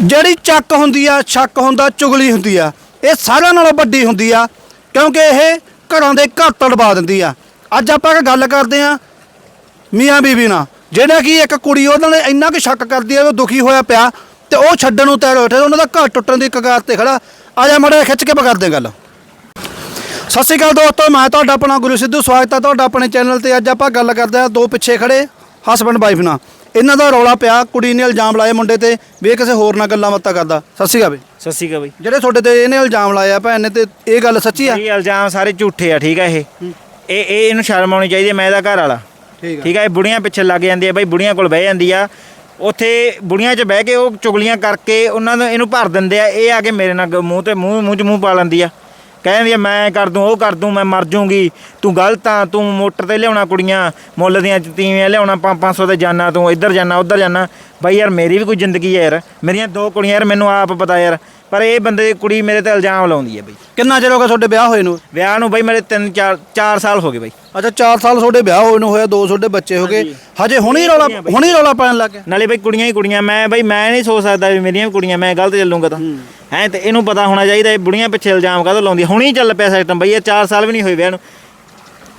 ਜਿਹੜੀ ਚੱਕ ਹੁੰਦੀ ਆ ਸ਼ੱਕ ਹੁੰਦਾ, ਚੁਗਲੀ ਹੁੰਦੀ ਆ, ਇਹ ਸਾਰਿਆਂ ਨਾਲੋਂ ਵੱਡੀ ਹੁੰਦੀ ਆ, ਕਿਉਂਕਿ ਇਹ ਘਰਾਂ ਦੇ ਘਰ ਤੜਵਾ ਦਿੰਦੀ ਆ। ਅੱਜ ਆਪਾਂ ਇੱਕ ਗੱਲ ਕਰਦੇ ਆ ਮੀਆਂ ਬੀਬੀ ਨਾਲ, ਜਿਹੜਾ ਕਿ ਇੱਕ ਕੁੜੀ, ਉਹਨਾਂ ਨੇ ਇੰਨਾ ਕਿ ਸ਼ੱਕ ਕਰਦੀ ਆ ਉਹ ਦੁਖੀ ਹੋਇਆ ਪਿਆ, ਤੇ ਉਹ ਛੱਡਣ ਨੂੰ ਤਿਆਰ ਹੋਇਆ ਉਹਨਾਂ ਦਾ ਘਰ ਟੁੱਟਣ ਦੀ ਕਗਾਰ ਤੇ ਖੜਾ। ਆ ਜਾ ਮੜਾ ਖਿੱਚ ਕੇ ਕਰਦੇ ਗੱਲ। ਸਤਿ ਸ਼੍ਰੀ ਅਕਾਲ ਦੋਸਤੋ, ਮੈਂ ਤੁਹਾਡਾ ਆਪਣਾ ਗੁਰੂ ਸਿੱਧੂ, ਸਵਾਗਤ ਹੈ ਤੁਹਾਡਾ ਆਪਣੇ ਚੈਨਲ ਤੇ। ਅੱਜ ਆਪਾਂ ਗੱਲ ਕਰਦੇ ਆ ਦੋ ਪਿੱਛੇ ਖੜੇ ਹਸਬੰਡ ਵਾਈਫ ਨਾਲ। ਇਹਨਾਂ ਦਾ ਰੌਲਾ ਪਿਆ ਕੁੜੀ ਨੇ ਇਲਜ਼ਾਮ ਲਾਏ ਮੁੰਡੇ ਤੇ ਵੀ ਇਹ ਕਿਸੇ ਹੋਰ ਨਾਲ ਗੱਲਾਂ ਬਾਤਾਂ ਕਰਦਾ। ਸਤਿ ਸ਼੍ਰੀ ਅਕਾਲ ਬਈ। ਸਤਿ ਸ਼੍ਰੀ ਅਕਾਲ ਬਈ। ਜਿਹੜੇ ਤੁਹਾਡੇ ਤੇ ਇਹਨੇ ਇਲਜ਼ਾਮ ਲਾਇਆ ਭੈਣ ਨੇ ਤੇ ਇਹ ਗੱਲ ਸੱਚੀ ਆ? ਇਹ ਇਲਜ਼ਾਮ ਸਾਰੇ ਝੂਠੇ ਆ ਠੀਕ ਆ ਇਹ। ਇਹ ਇਹ ਇਹਨੂੰ ਸ਼ਰਮ ਆਉਣੀ ਚਾਹੀਦੀ ਹੈ ਮੈਂ ਇਹਦਾ ਘਰ ਵਾਲਾ। ਠੀਕ ਠੀਕ ਆ ਇਹ ਬੁੜੀਆਂ ਪਿੱਛੇ ਲੱਗ ਜਾਂਦੀ ਆ ਬਈ ਬੁੜੀਆਂ ਕੋਲ ਬਹਿ ਜਾਂਦੀ ਆ। ਉੱਥੇ ਬੁੜੀਆਂ 'ਚ ਬਹਿ ਕੇ ਉਹ ਚੁਗਲੀਆਂ ਕਰਕੇ ਉਹਨਾਂ ਨੂੰ ਇਹਨੂੰ ਭਰ ਦਿੰਦੇ ਆ ਇਹ ਆ ਕੇ ਮੇਰੇ ਨਾਲ ਮੂੰਹ ਤੇ ਮੂੰਹ ਮੂੰਹ 'ਚ ਮੂੰਹ ਪਾ ਲੈਂਦੀ ਆ। ਕਹਿੰਦੀ ਆ, ਮੈਂ ਕਰ ਦੂੰ, ਉਹ ਕਰ ਦੂੰ, ਮੈਂ ਮਰ ਜੂੰਗੀ। ਤੂੰ ਗਲਤ ਆ, ਤੂੰ ਮੋਟਰ ਤੇ ਲਿਆਉਣਾ ਕੁੜੀਆਂ, ਮੁੱਲ ਦੀਆਂ ਤੀਵੀਆਂ ਲਿਆਉਣਾ 500 ਤੇ ਜਾਣਾ ਤੂੰ, ਇੱਧਰ ਜਾਣਾ ਉੱਧਰ ਜਾਣਾ ਬਾਈ ਯਾਰ, ਮੇਰੀ ਵੀ ਕੋਈ ਜ਼ਿੰਦਗੀ ਹੈ ਯਾਰ। ਮੇਰੀਆਂ ਦੋ ਕੁੜੀਆਂ ਯਾਰ, ਮੈਨੂੰ ਆਪ ਪਤਾ ਯਾਰ। ਪਰ ਇਹ ਬੰਦੇ ਦੀ ਕੁੜੀ ਮੇਰੇ ਤੇ ਇਲਜ਼ਾਮ ਲਾਉਂਦੀ ਹੈ ਬਈ। ਕਿੰਨਾ ਚਿਰ ਹੋ ਗਿਆ ਤੁਹਾਡੇ ਵਿਆਹ ਹੋਏ ਨੂੰ? ਵਿਆਹ ਨੂੰ ਬਈ ਮੇਰੇ 3 4 4 ਸਾਲ ਹੋ ਗਏ ਬਈ। ਅੱਛਾ 4 ਸਾਲ ਤੁਹਾਡੇ ਵਿਆਹ ਹੋਏ ਨੂੰ ਹੋਇਆ ਦੋ ਤੁਹਾਡੇ ਬੱਚੇ ਹੋ ਗਏ। ਹਜੇ। ਹੁਣੀ ਰੌਲਾ ਹੁਣੀ ਰੌਲਾ ਪੈਣ ਲੱਗ ਗਿਆ। ਨਾਲੇ ਬਈ ਕੁੜੀਆਂ ਹੀ ਕੁੜੀਆਂ ਮੈਂ ਬਈ ਮੈਂ ਨਹੀਂ ਸੋਚ ਸਕਦਾ ਵੀ ਮੇਰੀਆਂ ਵੀ ਕੁੜੀਆਂ ਮੈਂ ਗਲਤ ਚੱਲੂੰਗਾ ਤਾਂ। ਹੈ। ਤੇ ਇਹਨੂੰ ਪਤਾ ਹੋਣਾ ਚਾਹੀਦਾ ਇਹ ਬੁੜੀਆਂ ਪਿੱਛੇ ਇਲਜ਼ਾਮ ਕਾਹਦੋਂ ਲਾਉਂਦੀ ਹੁਣੀ ਚੱਲ ਪਿਆ ਸਿਸਟਮ ਬਈ ਇਹ 4 ਸਾਲ ਵੀ ਨਹੀਂ ਹੋਏ ਵਿਆਹ ਨੂੰ।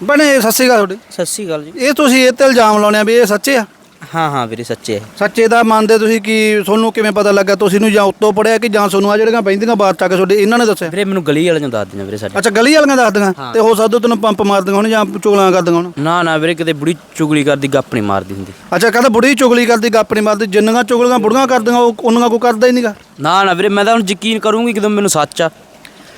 ਬਣੇ ਸਤਿ ਸ਼੍ਰੀ ਅਕਾਲ ਤੁਹਾਡੇ। ਸਤਿ ਸ਼੍ਰੀ ਅਕਾਲ ਜੀ। ਇਹ ਤੁਸੀਂ ਇਹ ਤੇ ਇਲਜ਼ਾਮ ਲਾਉਣੇ ਆ ਵੀ ਇਹ ਸੱਚੇ ਆ? ਹਾਂ ਹਾਂ ਵੀਰੇ ਸੱਚੇ ਸੱਚੇ ਦਾ ਮੰਨਦੇ ਤੁਸੀਂ ਕੀ ਤੁਹਾਨੂੰ ਕਿਵੇਂ ਪਤਾ ਲੱਗਾ? ਤੁਸੀਂ ਨੂੰ ਜਾਂ ਉੱਤੋਂ ਪੜਿਆ ਕਿ ਜਾਂ ਤੁਹਾਨੂੰ ਆ ਜਿਹੜੀਆਂ ਬੈਂਦੀਆਂ ਬਾਹਰ ਚੱਕ ਤੁਹਾਡੇ ਇਹਨਾਂ ਨੇ ਦੱਸਿਆ? ਵੀਰੇ ਮੈਨੂੰ ਗਲੀ ਵਾਲਿਆਂ ਨੂੰ ਦੱਸ ਦਿੰਦੇ ਵੀਰੇ ਸਾਡੇ। ਅੱਛਾ ਗਲੀ ਵਾਲੀਆਂ ਦੱਸਦੀਆਂ ਤੇ ਹੋ ਸਕਦਾ ਤੈਨੂੰ ਪੰਪ ਮਾਰਦੀਆਂ ਹੋਣ ਜਾਂ ਚੁਗਲਾਂ ਕਰਦੀਆਂ ਹੋਣ। ਨਾ ਨਾ ਵੀਰੇ ਕਿਤੇ ਬੁੜੀ ਚੁਗਲੀ ਕਰਦੀ ਗੱਪ ਨਹੀਂ ਮਾਰਦੀ ਹੁੰਦੀ। ਅੱਛਾ ਕਹਿੰਦਾ ਬੁੜੀ ਚੁਗਲੀ ਕਰਦੀ ਗੱਪ ਨਹੀਂ ਮਾਰਦੀ ਜਿੰਨੀਆਂ ਚੁਗਲੀਆਂ ਬੁੜੀਆਂ ਕਰਦੀਆਂ ਉਹ ਉਹਨਾਂ ਕੋ ਕਰਦਾ ਹੀ ਨਹੀਂਗਾ ਨਾ ਨਾ ਵੀਰੇ ਮੈਂ ਤਾਂ ਹੁਣ ਯਕੀਨ ਕਰੂੰਗੀ ਕਿਦੋਂ ਮੈਨੂੰ ਸੱਚ ਆ।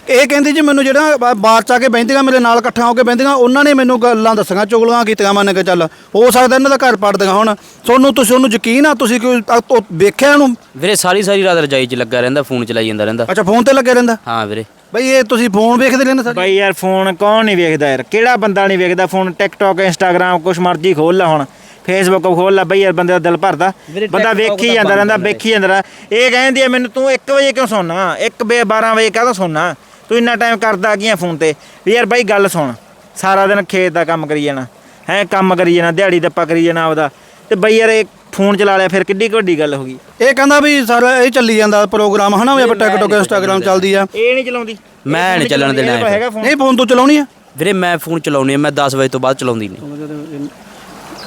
ਇਹ ਕਹਿੰਦੀ ਜੀ ਮੈਨੂੰ ਜਿਹੜਾ ਬਾਹਰ ਚ ਆ ਕੇ ਬੈਂਦੀਆਂ ਮੇਰੇ ਨਾਲ ਇਕੱਠਾ ਹੋ ਕੇ ਬੈਂਦੀਆਂ ਉਹਨਾਂ ਨੇ ਮੈਨੂੰ ਗੱਲਾਂ ਦੱਸੀਆਂ ਚੁਗਲੀਆਂ ਕੀਤੀਆਂ ਮੰਨ ਕੇ ਚੱਲ। ਹੋ ਸਕਦਾ ਇਹਨਾਂ ਦਾ ਘਰ ਪੜਦੀਆਂ ਹੁਣ। ਤੁਹਾਨੂੰ ਤੁਸੀਂ ਉਹਨੂੰ ਯਕੀਨ ਆ ਤੁਸੀਂ ਕੋਈ ਅ- ਉਹ ਵੇਖਿਆ ਉਹਨੂੰ ਵੀਰੇ ਸਾਰੀ ਸਾਰੀ ਰਾਤ ਰਜਾਈ 'ਚ ਲੱਗਾ ਰਹਿੰਦਾ ਫੋਨ ਚਲਾਈ ਜਾਂਦਾ ਰਹਿੰਦਾ। ਅੱਛਾ ਫੋਨ ਤੇ ਲੱਗੇ ਰਹਿੰਦਾ? ਹਾਂ ਵੀਰੇ। ਬਈ ਇਹ ਤੁਸੀਂ ਫੋਨ ਵੇਖਦੇ ਰਹਿੰਦੇ ਸਾਰੇ? ਬਈ ਯਾਰ ਫੋਨ ਕੌਣ ਨਹੀਂ ਵੇਖਦਾ ਯਾਰ? ਕਿਹੜਾ ਬੰਦਾ ਨਹੀਂ ਵੇਖਦਾ ਫੋਨ? ਟਿਕਟੌਕ ਇੰਸਟਾਗ੍ਰਾਮ ਕੁਛ ਮਰਜ਼ੀ ਖੋਲ ਲਾ ਹੁਣ। ਫੇਸਬੁੱਕ ਖੋਲ ਲਾ ਬਈ ਯਾਰ ਬੰਦੇ ਦਾ ਦਿਲ ਭਰਦਾ। ਵੀਰੇ ਬੰਦਾ TikTok ਵੇਖੀ ਤਾਂ ਜਾਂਦਾ ਬੰਦ ਰਹਿੰਦਾ ਵੇਖੀ ਜਾਂਦਾ ਰਹਿੰਦਾ। ਇਹ ਕਹਿੰਦੀ ਆ ਮੈਨੂੰ ਤੂੰ 1 ਵਜੇ ਕਿਉਂ ਸੌਣਾ 1 ਬੇ 12 ਵਜੇ ਕਾਹਦਾ ਸੌਣਾ ਤੂੰ ਇੰਨਾ ਟਾਈਮ ਕਰਦਾ ਕੀ ਆ ਫੋਨ ਤੇ? ਵੀ ਯਾਰ ਬਾਈ ਗੱਲ ਸੁਣ ਸਾਰਾ ਦਿਨ ਖੇਤ ਦਾ ਕੰਮ ਕਰੀ ਜਾਣਾ ਹੈ ਕੰਮ ਕਰੀ ਜਾਣਾ ਦਿਹਾੜੀ ਦੱਪਾ ਕਰੀ ਜਾਣਾ ਆਪਦਾ ਤੇ ਬਈ ਯਾਰ ਇਹ ਫੋਨ ਚਲਾ ਲਿਆ ਫਿਰ ਕਿੱਡੀ ਵੱਡੀ ਗੱਲ ਹੋ ਗਈ? ਇਹ ਕਹਿੰਦਾ ਵੀ ਸਾਰਾ ਇਹ ਚੱਲੀ ਜਾਂਦਾ ਪ੍ਰੋਗਰਾਮ ਹਨਾ ਵੀ ਆਪਾਂ ਟਿਕਟੋਕ ਇੰਸਟਾਗ੍ਰਾਮ ਚੱਲਦੀ ਆ। ਇਹ ਨਹੀਂ ਚਲਾਉਂਦੀ। ਮੈਂ ਨਹੀਂ ਚੱਲਣ ਦੇਣਾ ਹੈਗਾ ਫੋਨ ਨਹੀਂ ਫੋਨ ਤੋਂ ਚਲਾਉਣੀ ਆ। ਵੀਰੇ ਮੈਂ ਫੋਨ ਚਲਾਉਣੀ ਆ ਮੈਂ 10 ਵਜੇ ਤੋਂ ਬਾਅਦ ਚਲਾਉਂਦੀ ਨਹੀਂ।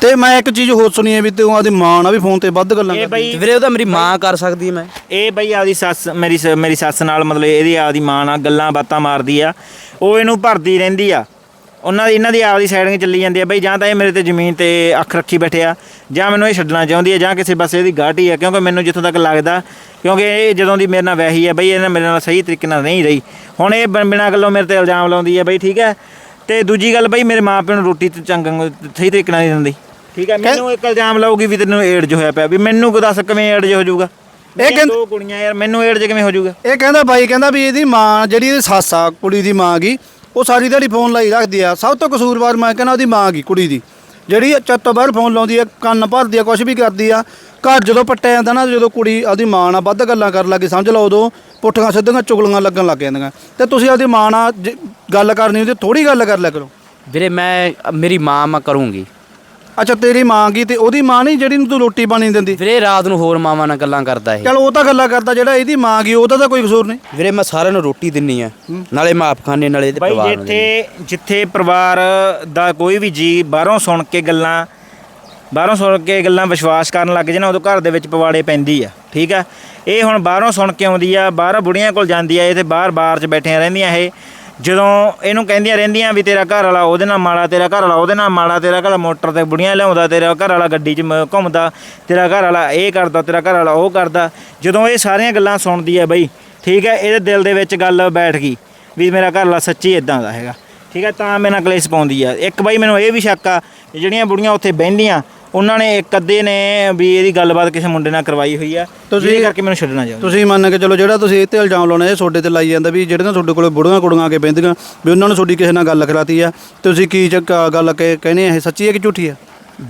ਤੇ ਮੈਂ ਇੱਕ ਚੀਜ਼ ਹੋਰ ਸੁਣੀ ਹੈ ਵੀ ਤੂੰ ਆਦੀ ਮਾਂ ਨਾਲ ਵੀ ਫੋਨ ਤੇ ਵੱਧ ਗੱਲਾਂ ਇਹ ਬਈ ਵੀਰੇ ਉਹਦਾ ਮੇਰੀ ਮਾਂ ਕਰ ਸਕਦੀ ਹੈ ਮੈਂ। ਇਹ ਬਈ ਆਪਦੀ ਸੱਸ ਮੇਰੀ ਸ- ਮੇਰੀ ਸੱਸ ਨਾਲ ਮਤਲਬ ਇਹਦੀ ਆਪਦੀ ਮਾਂ ਨਾਲ ਗੱਲਾਂ ਬਾਤਾਂ ਮਾਰਦੀ ਆ। ਉਹ ਇਹਨੂੰ ਭਰਦੀ ਰਹਿੰਦੀ ਆ। ਉਹਨਾਂ ਦੀ ਇਹਨਾਂ ਦੀ ਆਪਦੀ ਸਾਈਡਿੰਗ ਚੱਲੀ ਜਾਂਦੀ ਆ। ਬਈ ਜਾਂ ਤਾਂ ਇਹ ਮੇਰੇ ਤੇ ਜ਼ਮੀਨ ਤੇ ਅੱਖ ਰੱਖੀ ਬੈਠੇ ਆ ਜਾਂ ਮੈਨੂੰ ਇਹ ਛੱਡਣਾ ਚਾਹੁੰਦੀ ਆ ਜਾਂ ਕਿਸੇ ਪਾਸੇ ਇਹਦੀ ਗਾਟੀ ਆ ਕਿਉਂਕਿ ਮੈਨੂੰ ਜਿੱਥੋਂ ਤੱਕ ਲੱਗਦਾ ਕਿਉਂਕਿ ਇਹ ਜਦੋਂ ਦੀ ਮੇਰੇ ਨਾਲ ਵਿਆਹੀ ਆ ਬਈ ਇਹਨਾਂ ਮੇਰੇ ਨਾਲ ਸਹੀ ਤਰੀਕੇ ਨਾਲ ਨਹੀਂ ਰਹੀ। ਹੁਣ ਇਹ ਬਿਨ- ਬਿਨਾਂ ਗੱਲੋਂ ਮੇਰੇ ਤੇ ਇਲਜ਼ਾਮ ਲਾਉਂਦੀ ਆ ਬਈ ਠੀਕ ਹੈ। ਤੇ ਦੂਜੀ ਗੱਲ ਬਈ ਮੇਰੇ ਮਾਂ ਪਿਓ ਨੂੰ ਰੋਟੀ ਤੇ ਚੰਗਾ ਸਹੀ ਤਰੀਕੇ ਨਾਲ ਨਹੀਂ ਦਿੰਦੀ। ਠੀਕ ਹੈ ਮੈਨੂੰ ਇੱਕ ਇਲਜ਼ਾਮ ਲਾਊਗੀ ਵੀ ਤੈਨੂੰ ਏਡਜ ਹੋਇਆ ਪਿਆ ਵੀ ਮੈਨੂੰ ਕੋ ਦੱਸ ਕਿਵੇਂ ਏਡਜ ਹੋ ਜਾਊਗਾ? ਇਹ ਕਹਿੰਦ- ਦੋ ਕੁੜੀਆਂ ਯਾਰ ਮੈਨੂੰ ਏਡਜ ਕਿਵੇਂ ਹੋ ਜਾਊਗਾ? ਇਹ ਕਹਿੰਦਾ ਬਾਈ ਕਹਿੰਦਾ ਵੀ ਇਹਦੀ ਮਾਂ ਜਿਹੜੀ ਇਹਦੀ ਸੱਸ ਆ ਕੁੜੀ ਦੀ ਮਾਂ ਗਈ ਉਹ ਸਾਰੀ ਦਿਹਾੜੀ ਫੋਨ ਲਾਈ ਰੱਖਦੀ ਆ। ਸਭ ਤੋਂ ਕਸੂਰਵਾਰ ਮੈਂ ਕਹਿੰਦਾ ਉਹਦੀ ਮਾਂ ਗਈ ਕੁੜੀ ਦੀ। ਜਿਹੜੀ ਚੱਤੋਂ ਬਾਹਰ ਫੋਨ ਲਾਉਂਦੀ ਆ ਕੰਨ ਭਰਦੀ ਆ ਕੁਝ ਵੀ ਕਰਦੀ ਆ ਘਰ ਜਦੋਂ ਪੱਟਿਆ ਜਾਂਦਾ ਨਾ ਜਦੋਂ ਕੁੜੀ ਉਹਦੀ ਮਾਂ ਨਾਲ ਵੱਧ ਗੱਲਾਂ ਕਰਨ ਲੱਗੀ ਸਮਝ ਲਓ ਉਦੋਂ ਪੁੱਠੀਆਂ ਸਿੱਧੀਆਂ ਚੁਗਲੀਆਂ ਲੱਗਣ ਲੱਗ ਜਾਂਦੀਆਂ। ਤੇ ਤੁਸੀਂ ਉਹਦੀ ਮਾਂ ਨਾਲ ਜੇ ਗੱਲ ਕਰਨੀ ਹੁੰਦੀ ਥੋੜੀ ਗੱਲ ਕਰ ਲਿਆ ਕਰੋ। ਵੀਰੇ ਮੈਂ ਮੇਰੀ ਮਾਂ ਮੈਂ ਕਰੂੰਗੀ। ਅੱਛਾ ਤੇਰੀ ਮਾਂ ਗਈ ਤੇ ਉਹਦੀ ਮਾਂ ਨਹੀਂ ਜਿਹੜੀ ਨੂੰ ਤੂੰ ਰੋਟੀ ਪਾਣੀ ਦਿੰਦੀ? ਵੀਰੇ ਰਾਤ ਨੂੰ ਹੋਰ ਮਾਵਾਂ ਨਾਲ ਗੱਲਾਂ ਕਰਦਾ ਇਹ। ਚਲ ਉਹ ਤਾਂ ਗੱਲਾਂ ਕਰਦਾ ਜਿਹੜਾ ਇਹਦੀ ਮਾਂ ਗਈ ਉਹਦਾ ਤਾਂ ਕੋਈ ਕਸੂਰ ਨਹੀਂ। ਵੀਰੇ ਮੈਂ ਸਾਰਿਆਂ ਨੂੰ ਰੋਟੀ ਦਿੰਨੀ ਆ। ਨਾਲੇ ਮੈਂ ਆਪ ਖਾਣੇ ਨਾਲੇ ਇਹਦੇ ਬਾਈ ਪਰਿਵਾਰ ਨੂੰ। ਜਿੱਥੇ ਜਿੱਥੇ ਪਰਿਵਾਰ ਦਾ ਕੋਈ ਵੀ ਜੀ ਬਾਹਰੋਂ ਸੁਣ ਕੇ ਗੱਲਾਂ ਬਾਹਰੋਂ ਸੁਣ ਕੇ ਗੱਲਾਂ ਵਿਸ਼ਵਾਸ ਕਰਨ ਲੱਗ ਜੇ ਨਾ ਉਦੋਂ ਘਰ ਦੇ ਵਿੱਚ ਪਵਾੜੇ ਪੈਂਦੀ ਆ। ਠੀਕ ਆ? ਇਹ ਹੁਣ ਬਾਹਰੋਂ ਸੁਣ ਕੇ ਆਉਂਦੀ ਆ ਬਾਹਰ ਬੁੜੀਆਂ ਕੋਲ ਜਾਂਦੀ ਆ ਇਹ ਤੇ ਬਾਹਰ ਬਾਰ 'ਚ ਬੈਠੀਆਂ ਰਹਿੰਦੀਆਂ ਇਹ। ਜਦੋਂ ਇਹਨੂੰ ਕਹਿੰਦੀਆਂ ਰਹਿੰਦੀਆਂ ਵੀ ਤੇਰਾ ਘਰ ਵਾਲਾ ਉਹਦੇ ਨਾਲ ਮਾੜਾ, ਤੇਰਾ ਘਰ ਵਾਲਾ ਉਹਦੇ ਨਾਲ ਮਾੜਾ, ਤੇਰਾ ਘਰ ਵਾਲਾ ਮੋਟਰ ਤੇ ਬੁੜੀਆਂ ਲਿਆਉਂਦਾ, ਤੇਰਾ ਘਰ ਵਾਲਾ ਗੱਡੀ 'ਚ ਮ- ਘੁੰਮਦਾ, ਤੇਰਾ ਘਰ ਵਾਲਾ ਇਹ ਕਰਦਾ, ਤੇਰਾ ਘਰ ਵਾਲਾ ਉਹ ਕਰਦਾ, ਜਦੋਂ ਇਹ ਸਾਰੀਆਂ ਗੱਲਾਂ ਸੁਣਦੀ ਹੈ ਬਈ, ਠੀਕ ਹੈ, ਇਹਦੇ ਦਿਲ ਦੇ ਵਿੱਚ ਗੱਲ ਬੈਠ ਗਈ ਵੀ ਮੇਰਾ ਘਰ ਵਾਲਾ ਸੱਚੀ ਇਦਾਂ ਦਾ ਹੈਗਾ। ਠੀਕ ਹੈ, ਤਾਂ ਮੇਰੇ ਨਾਲ ਕਲੇਸ਼ ਪਾਉਂਦੀ ਆ। ਇੱਕ ਬਾਈ ਮੈਨੂੰ ਇਹ ਵੀ ਸ਼ੱਕ ਆ ਕਿ ਜਿਹੜੀਆਂ ਬੁੜੀਆਂ ਉੱਥੇ ਬਹਿੰਦੀਆਂ ਉਹਨਾਂ ਨੇ ਇੱਕ ਅੱਧੇ ਨੇ ਵੀ ਇਹਦੀ ਗੱਲਬਾਤ ਕਿਸੇ ਮੁੰਡੇ ਨਾਲ ਕਰਵਾਈ ਹੋਈ ਆ। ਤੁਸੀਂ- ਕਰਕੇ ਮੈਨੂੰ ਛੱਡਣਾ ਚਾਹੁੰਦਾ ਤੁਸੀਂ ਮੰਨ ਕੇ ਚਲੋ ਜਿਹੜਾ ਤੁਸੀਂ ਇਹ ਤੇ ਇਲਜ਼ਾਮ ਲਾਉਣਾ ਇਹ ਤੁਹਾਡੇ ਤੇ ਲਾਈ ਜਾਂਦਾ ਵੀ ਜਿਹੜੀਆਂ ਤੁਹਾਡੇ ਕੋਲੇ ਬੁੜੀਆਂ ਕੁੜੀਆਂ ਆ ਕੇ ਬਹਿੰਦੀਆਂ ਵੀ ਉਹਨਾਂ ਨੂੰ ਤੁਹਾਡੀ ਕਿਸੇ ਨਾਲ ਗੱਲ ਕਰਾਤੀ ਆ। ਤੁਸੀਂ ਕੀ ਗੱਲ ਕਹਿ- ਕਹਿੰਦੇ ਆ ਇਹ ਸੱਚੀ ਹੈ ਕਿ ਝੂਠੀ ਹੈ?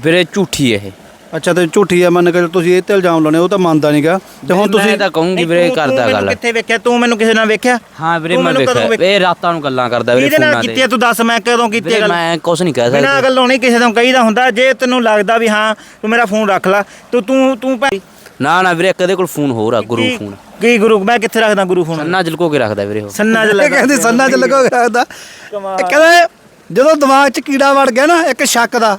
ਵੀਰੇ ਝੂਠੀ ਹੈ ਇਹ। ਅੱਛਾ ਤੇ ਝੂਠੀ ਆ ਮੰਨ ਕੇ ਤੁਸੀਂ ਇਹ ਤੇ ਇਲਜ਼ਾਮ ਲਾਉਣੇ ਉਹ ਤਾਂ ਮੰਨਦਾ ਨਹੀਂਗਾ ਤੇ ਹੁਣ ਤੁਸੀਂ ਮੈਂ ਤਾਂ ਕਹੂੰਗੀ ਵੀਰੇ ਤੂੰ- ਕਰਦਾ ਮੈਨੂੰ ਗੱਲ। ਕਿੱਥੇ ਵੇਖਿਆ? ਤੂੰ ਮੈਨੂੰ ਕਿਸੇ ਨਾਲ ਵੇਖਿਆ? ਹਾਂ ਵੀਰੇ ਤੂੰ ਮੈਂ ਮੈਨੂੰ ਕਦੋਂ ਵੇਖਿਆ। ਇਹ ਰਾਤਾਂ ਨੂੰ ਗੱਲਾਂ ਕਰਦਾ ਵੀਰੇ ਇਹਦੇ ਨਾਲ ਫੋਨਾਂ ਕੀਤੀ ਤੇ। ਆ ਤੂੰ ਦੱਸ ਮੈਂ ਕਦੋਂ ਕੀਤੀ ਆ ਵੀਰੇ ਗੱਲ? ਮੈਂ ਕੁਝ ਨਹੀਂ ਕਹਿ ਬਿਨਾਂ ਸਕਦਾ। ਗੱਲੋਂ ਨਹੀਂ ਕਿਸੇ ਤੋਂ ਕਹੀਦਾ ਹੁੰਦਾ। ਜੇ ਤੈਨੂੰ ਲੱਗਦਾ ਵੀ ਹਾਂ ਤੂੰ ਮੇਰਾ ਫੋਨ ਰੱਖ ਲੈ। ਤੂੰ ਤੂੰ ਤੂੰ ਭਾਈ ਨਾ ਨਾ ਵੀਰੇ ਇਹਦੇ ਕੋਲ ਫੋਨ ਹੋਰ ਆ ਗੁਰੂ ਕੀ- ਫੋਨ। ਕੀ ਗੁਰੂ? ਮੈਂ ਕਿੱਥੇ ਰੱਖਦਾ ਗੁਰੂ ਫੋਨ? ਅੰਨਾ ਜਲਕੋ ਕੇ ਰੱਖਦਾ ਵੀਰੇ ਉਹ। ਸੰਨਾ ਚ ਇਹ ਲੱਗਾ ਕਹਿੰਦੇ ਸੰਨਾ ਚ ਲੱਗੋ ਰੱਖਦਾ। ਕਮਾਲ। ਇਹ ਕਹਿੰਦੇ ਜਦੋਂ ਦਿਮਾਗ 'ਚ ਕੀੜਾ ਵੜ ਗਿਆ ਨਾ ਇੱਕ ਸ਼ੱਕ ਦਾ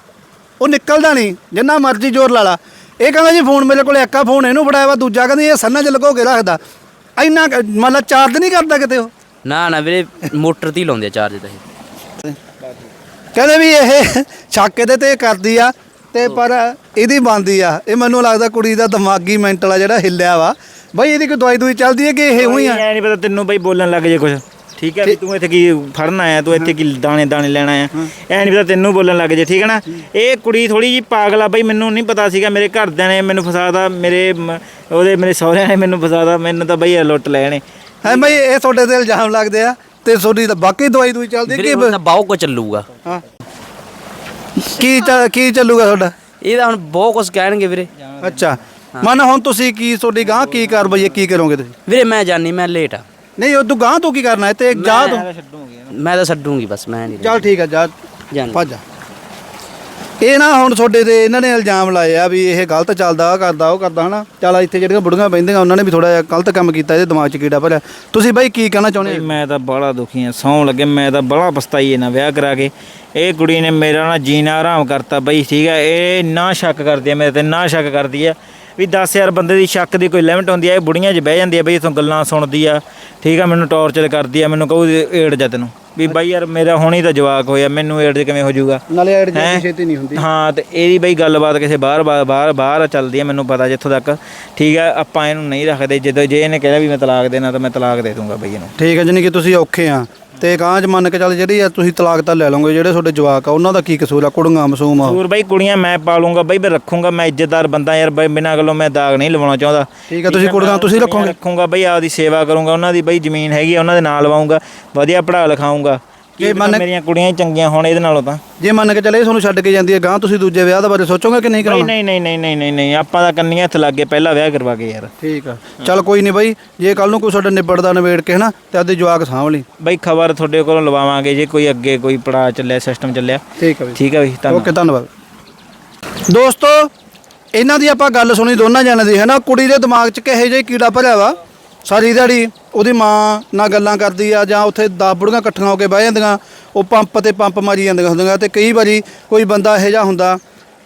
ਉਹ ਨਿਕਲਦਾ ਨਹੀਂ ਜਿੰਨਾ ਮਰਜ਼ੀ ਜ਼ੋਰ ਲਾ ਲਾ। ਇਹ ਕਹਿੰਦਾ ਜੀ ਫੋਨ ਮੇਰੇ ਕੋਲ ਇੱਕ ਫੋਨ ਇਹਨੂੰ ਫੜਾਇਆ ਵਾ ਦੂਜਾ ਕਹਿੰਦੀ ਇਹ ਸੰਨਾ ਚ ਲਗੋ ਕੇ ਰੱਖਦਾ। ਇੰਨਾ ਲਾ ਚਾਰਜ ਨਹੀਂ ਕਰਦਾ ਕਿਤੇ ਉਹ। ਨਾ ਨਾ ਵੀਰੇ ਮੋਟਰ ਤੇ ਹੀ ਲਾਉਂਦੇ ਆ ਚਾਰਜ ਤਾਂ ਇਹ। ਕਹਿੰਦੇ ਵੀ ਇਹ ਸ਼ੱਕ ਇਹਦੇ ਤੇ ਕਰਦੀ ਆ ਤੇ ਪਰ ਇਹਦੀ ਬੰਦੀ ਆ। ਇਹ ਮੈਨੂੰ ਲੱਗਦਾ ਕੁੜੀ ਦਾ ਦਿਮਾਗੀ ਮੈਂਟਲ ਆ ਜਿਹੜਾ ਹਿੱਲਿਆ ਵਾ। ਬਈ ਇਹਦੀ ਕੋਈ ਦਵਾਈ ਦੂਈ ਚੱਲਦੀ ਹੈ ਕਿ ਇਹ ਉਹੀ ਆ? ਐ ਨਹੀਂ ਪਤਾ ਤੈਨੂੰ ਬਈ ਬੋਲਣ ਲੱਗ ਜੇ ਕੁਝ ਠੀਕ ਹੈ ਵੀ ਤੂੰ ਇੱਥੇ ਕੀ ਫੜਨ ਆਇਆ ਤੂੰ ਇੱਥੇ ਕੀ ਦਾਣੇ ਦਾਣੇ ਲੈਣ ਆਇਆ। ਐ ਨਹੀਂ ਪਤਾ ਤੈਨੂੰ ਬੋਲਣ ਲੱਗ ਜੇ ਠੀਕ ਹੈ ਨਾ? ਇਹ ਕੁੜੀ ਥੋੜੀ ਜੀ ਪਾਗਲ ਆ ਬਈ ਮੈਨੂੰ ਨਹੀਂ ਪਤਾ ਸੀਗਾ ਮੇਰੇ ਘਰਦਿਆਂ ਨੇ ਮੈਨੂੰ ਫਸਾਦਾ ਮੇਰੇ ਉਹਦੇ ਮੇਰੇ ਸਹੁਰਿਆਂ ਨੇ ਮੈਨੂੰ ਫਸਾਦਾ ਮੈਨੂੰ ਤਾਂ ਬਈ ਲੁੱਟ ਨੇ ਹੈ ਬਈ ਇਹ ਤੁਹਾਡੇ ਤੇ ਇਲਜ਼ਾਮ ਲੱਗਦੇ ਆ ਤੇ ਤੁਹਾਡੀ ਤਾਂ ਬਾਕੀ ਦਵਾਈ ਦੂਈ ਚੱਲਦੀ ਕਿ ਬਾਹੂ ਕੋ ਚੱਲੂਗਾ। ਹਾਂ। ਕੀ ਕੀ ਚੱਲੂਗਾ ਤੁਹਾਡਾ? ਇਹਦਾ ਹੁਣ ਬਹੁਤ ਕੁਝ ਕਹਿਣਗੇ ਵੀਰੇ। ਅੱਛਾ। ਮਨ ਹੁਣ ਤੁਸੀਂ ਕੀ ਤੁਹਾਡੀ ਗਾਂ ਕੀ ਕਾਰਵਾਈ ਕੀ ਕਰੋਗੇ ਤੁਸੀਂ? ਵੀਰੇ ਮੈਂ ਜਾਣੀ ਮੈਂ ਲੇਟ ਆ। ਨਹੀਂ ਉਹ ਤੂੰ ਗਾਂ ਤੂੰ ਕੀ ਕਰਨਾ? ਹੈ ਤੇ ਜਾ ਤੂੰ। ਮੈਂ ਤਾਂ ਛੱਡੂੰਗੀ ਬਸ ਮੈਂ ਨਹੀਂ ਚੱਲ ਠੀਕ ਆ ਜਾ। ਜਾਣੀ। ਭੱਜ ਜਾ। ਇਹ ਨਾ ਹੁਣ ਤੁਹਾਡੇ ਤੇ ਇਹਨਾਂ ਨੇ ਇਲਜ਼ਾਮ ਲਾਏ ਆ ਵੀ ਇਹ ਗਲਤ ਚੱਲਦਾ ਆ ਕਰਦਾ ਉਹ ਕਰਦਾ ਹਨਾ? ਚੱਲ ਇੱਥੇ ਜਿਹੜੀਆਂ ਬੁੜੀਆਂ ਬੈਂਦੀਆਂ ਉਹਨਾਂ ਨੇ ਵੀ ਥੋੜਾ ਜਿਹਾ ਗਲਤ ਕੰਮ ਕੀਤਾ ਇਹਦੇ ਦਿਮਾਗ 'ਚ ਕੀੜਾ ਭਰਿਆ। ਤੁਸੀਂ ਬਾਈ ਕੀ ਕਹਿਣਾ ਚਾਹੁੰਦੇ ਹੋ? ਮੈਂ ਤਾਂ ਬੜਾ ਦੁਖੀ ਆ ਸੌਂ ਲੱਗੇ ਮੈਂ ਤਾਂ ਬੜਾ ਪਛਤਾਈ ਇਹਨਾਂ ਵਿਆਹ ਕਰਾ ਕੇ। ਇਹ ਕੁੜੀ ਨੇ ਮੇਰਾ ਨਾ ਜੀਣਾ ਆਰਾਮ ਕਰਤਾ ਬਈ ਠੀਕ ਹੈ ਇਹ ਨਾ ਸ਼ੱਕ ਕਰਦੀ ਹੈ ਮੇਰੇ ਤੇ ਨਾ ਸ਼ੱਕ ਕਰਦੀ ਹੈ ਵੀ 10000 ਬੰਦੇ ਦੀ ਸ਼ੱਕ ਦੀ ਕੋਈ ਲਿਮਟ ਹੁੰਦੀ ਹੈ ਇਹ ਬੁੜੀਆਂ 'ਚ ਬਹਿ ਜਾਂਦੀ ਹੈ ਬਈ ਇਥੋਂ ਗੱਲਾਂ ਸੁਣਦੀ ਆ ਠੀਕ ਆ ਮੈਨੂੰ ਟੌਰਚਰ ਕਰਦੀ ਆ ਮੈਨੂੰ ਕਹੂ ਏੜ ਜਾ ਤੈਨੂੰ। ਵੀ ਬਾਈ ਯਾਰ ਮੇਰਾ ਹੁਣੀ ਤਾਂ ਜਵਾਕ ਹੋਇਆ ਮੈਨੂੰ ਏੜ ਕਿਵੇਂ ਹੋ ਜਾਊਗਾ? ਨਾਲੇ ਹੈਂ? ਜਿਹੜੀ ਛੇਤੀ ਨਹੀਂ ਹੁੰਦੀ। ਹਾਂ ਤੇ ਇਹਦੀ ਬਈ ਗੱਲਬਾਤ ਕਿਸੇ ਬਾਹਰ ਬਾਹਰ- ਬਾਹਰ ਬਾਹਰ ਚੱਲਦੀ ਹੈ ਮੈਨੂੰ ਪਤਾ ਜਿੱਥੋਂ ਤੱਕ। ਠੀਕ ਹੈ ਆਪਾਂ ਇਹਨੂੰ ਨਹੀਂ ਰੱਖਦੇ ਜਦੋਂ ਜੇ ਇਹਨੇ ਕਿਹਾ ਵੀ ਮੈਂ ਤਲਾਕ ਦੇਣਾ ਤਾਂ ਮੈਂ ਤਲਾਕ ਦੇ ਦੂੰਗਾ ਬਈ ਇਹਨੂੰ। ਠੀਕ ਹੈ ਜਾਨੀ ਕਿ ਤੁਸੀਂ ਔਖੇ ਆ। ਤੇ ਗਾਂ 'ਚ ਮੰਨ ਕੇ ਚੱਲ ਜਿਹੜੀ ਆ ਤੁਸੀਂ ਤਲਾਕ ਤਾਂ ਲੈ ਲਓਗੇ ਜਿਹੜੇ ਤੁਹਾਡੇ ਜਵਾਕ ਆ ਉਹਨਾਂ ਦਾ ਕੀ ਕਸੂਰ ਆ? ਕੁੜੀਆਂ ਮਾਸੂਮ ਆ। ਹੋਰ ਬਈ ਕੁੜੀਆਂ ਮੈਂ ਪਾਲੂੰਗਾ ਬਈ ਮੈਂ ਰੱਖੂੰਗਾ ਮੈਂ ਇੱਜ਼ਤਦਾਰ ਬੰਦਾ ਯਾਰ ਬਈ ਬਿਨਾਂ ਗੱਲੋਂ ਮੈਂ ਦਾਗ ਨਹੀਂ ਲਵਾਉਣਾ ਚਾਹੁੰਦਾ। ਠੀਕ ਆ ਤੁਸੀਂ ਕੁੜੀਆਂ ਤੁਸੀਂ ਰੱਖੋਗੇ। ਰੱਖੂੰਗਾ ਬਈ ਆਪਦੀ ਸੇਵਾ ਕਰੂੰਗਾ ਉਹਨਾਂ ਦੀ ਬਈ ਜ਼ਮੀਨ ਹੈਗੀ ਆ, ਉਹਨਾਂ ਦੇ ਨਾਲ ਲਵਾਉਂਗਾ ਵਧੀਆ ਪੜ੍ਹਾ ਲਿਖਾਉਂਗਾ ਜੇ ਮੰਨ- ਮੇਰੀਆਂ ਕੁੜੀਆਂ ਹੀ ਚੰਗੀਆਂ ਹੋਣ ਇਹਦੇ ਨਾਲੋਂ ਤਾਂ। ਜੇ ਮੰਨ ਕੇ ਚੱਲੇ ਤੁਹਾਨੂੰ ਛੱਡ ਕੇ ਜਾਂਦੀ ਹੈ ਗਾਂ ਤੁਸੀਂ ਦੂਜੇ ਵਿਆਹ ਦਾ ਬਾਰੇ ਸੋਚੋਗੇ ਕਿ ਨਹੀਂ ਕਰਾਉਣਾ? ਨਹੀਂ ਨਹੀਂ ਨਹੀਂ ਨਹੀਂ ਨਹੀਂ ਨਹੀਂ ਆਪਾਂ ਤਾਂ ਕੰਨੀਆਂ ਹੱਥ ਲੱਗ ਗਏ ਪਹਿਲਾਂ ਵਿਆਹ ਕਰਵਾ ਕੇ ਯਾਰ। ਠੀਕ ਆ। ਚੱਲ ਕੋਈ ਨਹੀਂ ਬਾਈ ਜੇ ਕੱਲ ਨੂੰ ਕੋਈ ਤੁਹਾਡਾ ਨਿਬੜਦਾ ਨਵੇੜ ਕੇ ਹਨਾ ਤੇ ਆਦੇ ਜਵਾਕ ਸਾਂਭ ਲਈ। ਬਈ ਖਬਰ ਤੁਹਾਡੇ ਕੋਲੋਂ ਲਵਾਵਾਂਗੇ ਜੇ ਕੋਈ ਅੱਗੇ ਕੋਈ ਪੜਾ ਚੱਲਿਆ ਸਿਸਟਮ ਚੱਲਿਆ। ਠੀਕ ਆ ਬਾਈ। ਠੀਕ ਹੈ ਬਈ ਧੰਨਵਾਦ। ਓਕੇ ਧੰਨਵਾਦ। ਦੋਸਤੋ ਇਹਨਾਂ ਦੀ ਆਪਾਂ ਗੱਲ ਸੁਣੀ ਦੋਨਾਂ ਜਣਿਆਂ ਦੀ ਹੈ ਨਾ ਕੁੜੀ ਦੇ ਦਿਮਾਗ 'ਚ ਕਿਹੋ ਜਿਹਾ ਕੀੜਾ ਭਰਿਆ ਵਾ? ਸਾਰੀ ਦਿਹਾੜੀ ਉਹਦੀ ਮਾਂ ਨਾਲ ਗੱਲਾਂ ਕਰਦੀ ਆ ਜਾਂ ਉੱਥੇ ਦਸ ਬੁੜੀਆਂ ਇਕੱਠੀਆਂ ਹੋ ਕੇ ਬਹਿ ਜਾਂਦੀਆਂ, ਉਹ ਪੰਪ ਤੇ ਪੰਪ ਮਾਰੀ ਜਾਂਦੀਆਂ ਹੁੰਦੀਆਂ ਤੇ ਕਈ ਵਾਰੀ ਕੋਈ ਬੰਦਾ ਇਹੋ ਜਿਹਾ ਹੁੰਦਾ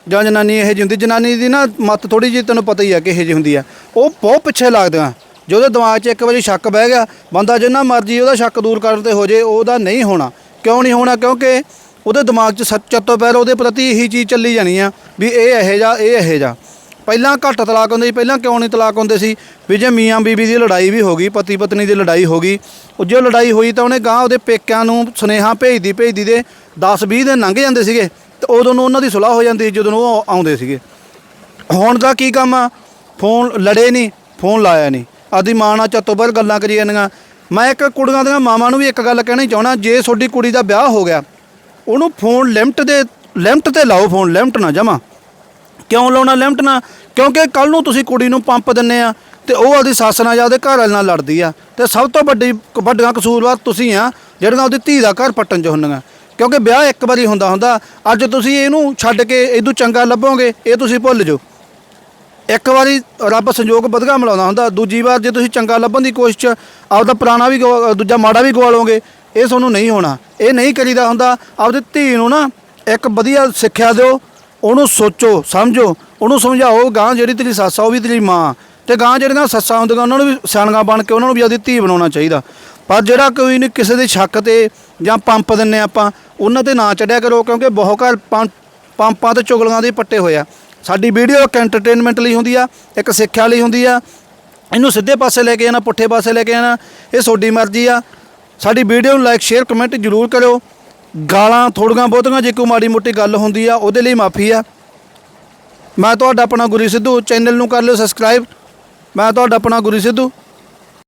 ਜਾਂ ਜਨਾਨੀ ਇਹੋ ਜਿਹੀ ਹੁੰਦੀ, ਜਨਾਨੀ ਦੀ ਨਾ ਮੱਤ ਥੋੜੀ ਜਿਹੀ ਤੈਨੂੰ ਪਤਾ ਹੀ ਆ ਕਿਹੋ ਜਿਹੀ ਹੁੰਦੀ ਆ, ਉਹ ਬਹੁਤ ਪਿੱਛੇ ਲੱਗਦੀਆਂ, ਜੇ ਉਹਦੇ ਦਿਮਾਗ 'ਚ ਇੱਕ ਵਾਰੀ ਸ਼ੱਕ ਬਹਿ ਗਿਆ, ਬੰਦਾ ਜਿੰਨਾ ਮਰਜ਼ੀ ਉਹਦਾ ਸ਼ੱਕ ਦੂਰ ਕਰਨ ਤੇ ਹੋ ਜੇ, ਉਹਦਾ ਨਹੀਂ ਹੋਣਾ, ਕਿਉਂ ਨਹੀਂ ਹੋਣਾ, ਕਿਉਂਕਿ ਉਹਦੇ ਦਿਮਾਗ 'ਚ ਸੱਚ ਤੋਂ ਪਹਿਲਾਂ ਉਹਦੇ ਪ੍ਰਤੀ ਇਹੀ ਚੀਜ਼ ਚੱਲੀ ਜਾਣੀ ਆ ਵੀ ਇਹ ਇਹੋ ਜਿਹਾ, ਇਹ ਇਹੋ ਜਿਹਾ। ਪਹਿਲਾਂ ਘੱਟ ਤਲਾਕ ਹੁੰਦੇ ਸੀ, ਪਹਿਲਾਂ ਕਿਉਂ ਨਹੀਂ ਤਲਾਕ ਹੁੰਦੇ ਸੀ? ਵੀ ਜੇ ਮੀਆਂ ਬੀਬੀ ਦੀ ਲੜਾਈ ਵੀ ਹੋ ਗਈ, ਪਤੀ ਪਤਨੀ ਦੀ ਲੜਾਈ ਹੋ ਗਈ, ਉਹ ਜੇ ਲੜਾਈ ਹੋਈ ਤਾਂ ਉਹਨੇ ਗਾਂ ਉਹਦੇ ਪੇਕਿਆਂ ਨੂੰ ਸੁਨੇਹਾ ਭੇਜਦੀ ਭੇਜਦੀ ਦੇ 10 20 ਦਿਨ ਲੰਘ ਜਾਂਦੇ ਸੀਗੇ, ਤੇ ਉਦੋਂ ਨੂੰ ਉਹਨਾਂ ਦੀ ਸੁਲਾਹ ਹੋ ਜਾਂਦੀ ਸੀ ਜਦੋਂ ਉਹ ਆਉਂਦੇ ਸੀਗੇ। ਹੁਣ ਦਾ ਕੀ ਕੰਮ ਆ? ਫੋਨ ਲੜੇ ਨਹੀਂ, ਫੋਨ ਲਾਇਆ ਨਹੀਂ। ਆਦੀ ਮਾਂ ਨਾਲ ਚੱਤੋਂ ਬਾਅਦ ਗੱਲਾਂ ਕਰੀ ਜਾਂਦੀਆਂ। ਮੈਂ ਇੱਕ ਕੁੜੀਆਂ ਦੀਆਂ ਮਾਵਾਂ ਨੂੰ ਵੀ ਇੱਕ ਗੱਲ ਕਹਿਣੀ ਚਾਹਣਾ ਜੇ ਤੁਹਾਡੀ ਕੁੜੀ ਦਾ ਵਿਆਹ ਹੋ ਗਿਆ, ਉਹਨੂੰ ਫੋਨ ਲਿਮਟ ਦੇ, ਲਿਮਟ ਤੇ ਲਾਓ ਫੋਨ, ਲਿਮਟ ਨਾ ਜਮਾ। ਕਿਉਂ ਲਾਉਣਾ ਲਿਮਟ ਨਾ ਕਿਉਂਕਿ ਕੱਲ ਨੂੰ ਤੁਸੀਂ ਕੁੜੀ ਨੂੰ ਪੰਪ ਦਿੰਨੇ ਆ ਤੇ ਉਹ ਆਪਦੀ ਸੱਸ ਨਾਲ ਜਾਂ ਉਹਦੇ ਘਰ ਵਾਲੇ ਨਾਲ ਲੜਦੀ ਆ। ਤੇ ਸਭ ਤੋਂ ਵੱਡੀ, ਵੱਡੀਆਂ ਕਸੂਰਵਾਰ ਤੁਸੀਂ ਆ ਜਿਹੜੀਆਂ ਉਹਦੀ ਧੀ ਦਾ ਘਰ ਪੱਟਣ ਚ ਹੁੰਦੀਆਂ। ਕਿਉਂਕਿ ਵਿਆਹ ਇੱਕ ਵਾਰੀ ਹੁੰਦਾ ਹੁੰਦਾ। ਅੱਜ ਤੁਸੀਂ ਇਹਨੂੰ ਛੱਡ ਕੇ ਇਹਦੂ ਚੰਗਾ ਲੱਭੋਗੇ, ਇਹ ਤੁਸੀਂ ਭੁੱਲ ਜਾਓ। ਇੱਕ ਵਾਰੀ ਰੱਬ ਸੰਜੋਗ ਵਧਗਾ ਮਿਲਾਉਂਦਾ ਹੁੰਦਾ, ਦੂਜੀ ਵਾਰ ਜੇ ਤੁਸੀਂ ਚੰਗਾ ਲੱਭਣ ਦੀ ਕੋਸ਼ਿਸ਼ ਆਪਦਾ ਪੁਰਾਣਾ ਵੀ ਗਵਾ- ਦੂਜਾ ਮਾੜਾ ਵੀ ਗਵਾ ਲਓਗੇ ਇਹ ਤੁਹਾਨੂੰ ਨਹੀਂ ਹੋਣਾ। ਇਹ ਨਹੀਂ ਕਰੀਦਾ ਹੁੰਦਾ, ਆਪਦੀ ਧੀ ਨੂੰ ਨਾ ਇੱਕ ਵਧੀਆ ਸਿੱਖਿਆ ਦਿਓ ਉਹਨੂੰ ਸੋਚੋ, ਸਮਝੋ, ਉਹਨੂੰ ਸਮਝਾਓ, ਗਾਂ ਜਿਹੜੀ ਤੇਰੀ ਸੱਸ ਆ, ਉਹ ਵੀ ਤੇਰੀ ਮਾਂ ਤੇ ਗਾਂ ਜਿਹੜੀਆਂ ਸੱਸਾਂ ਹੁੰਦੀਆਂ, ਉਹਨਾਂ ਨੂੰ ਵੀ ਸਿਆਣੀਆਂ ਬਣ ਕੇ, ਉਹਨਾਂ ਨੂੰ ਵੀ ਆਪਦੀ ਧੀ ਬਣਾਉਣਾ ਚਾਹੀਦਾ। ਪਰ ਜਿਹੜਾ ਕੋਈ ਨਹੀਂ, ਕਿਸੇ ਦੇ ਸ਼ੱਕ ਤੇ ਜਾਂ ਪੰਪ ਦਿੰਨੇ ਆਪਾਂ, ਉਹਨਾਂ ਤੇ ਨਾ ਚੜਿਆ ਕਰੋ, ਕਿਉਂਕਿ ਬਹੁਤ ਘਰ ਪੰਪ ਪੰਪਾਂ ਤੇ ਚੁਗਲੀਆਂ ਦੇ ਪੱਟੇ ਹੋਏ ਆ। ਸਾਡੀ ਵੀਡੀਓ ਇੱਕ ਐਂਟਰਟੇਨਮੈਂਟ ਲਈ ਹੁੰਦੀ ਆ, ਇੱਕ ਸਿੱਖਿਆ ਲਈ ਹੁੰਦੀ ਆ। ਇਹਨੂੰ ਸਿੱਧੇ ਪਾਸੇ ਲੈ ਕੇ ਜਾਣਾ, ਪੁੱਠੇ ਪਾਸੇ ਲੈ ਕੇ ਜਾਣਾ, ਇਹ ਤੁਹਾਡੀ ਮਰਜ਼ੀ ਆ। ਸਾਡੀ ਵੀਡੀਓ ਨੂੰ ਲਾਈਕ ਸ਼ੇਅਰ ਕਮੈਂਟ ਜ਼ਰੂਰ ਕਰਿਓ। ਗਾਲਾਂ ਥੋੜੀਆਂ ਬਹੁਤੀਆਂ ਜੇ ਕੋਈ ਮਾੜੀ ਮੋਟੀ ਗੱਲ ਹੁੰਦੀ ਆ, ਉਹਦੇ ਲਈ ਮਾਫੀ ਆ। ਮੈਂ ਤੁਹਾਡਾ ਆਪਣਾ ਗੁਰੀ ਸਿੱਧੂ ਚੈਨਲ ਨੂੰ ਕਰ ਲਿਓ ਸਬਸਕ੍ਰਾਈਬ ਮੈਂ ਤੁਹਾਡਾ ਆਪਣਾ ਗੁਰੀ ਸਿੱਧੂ।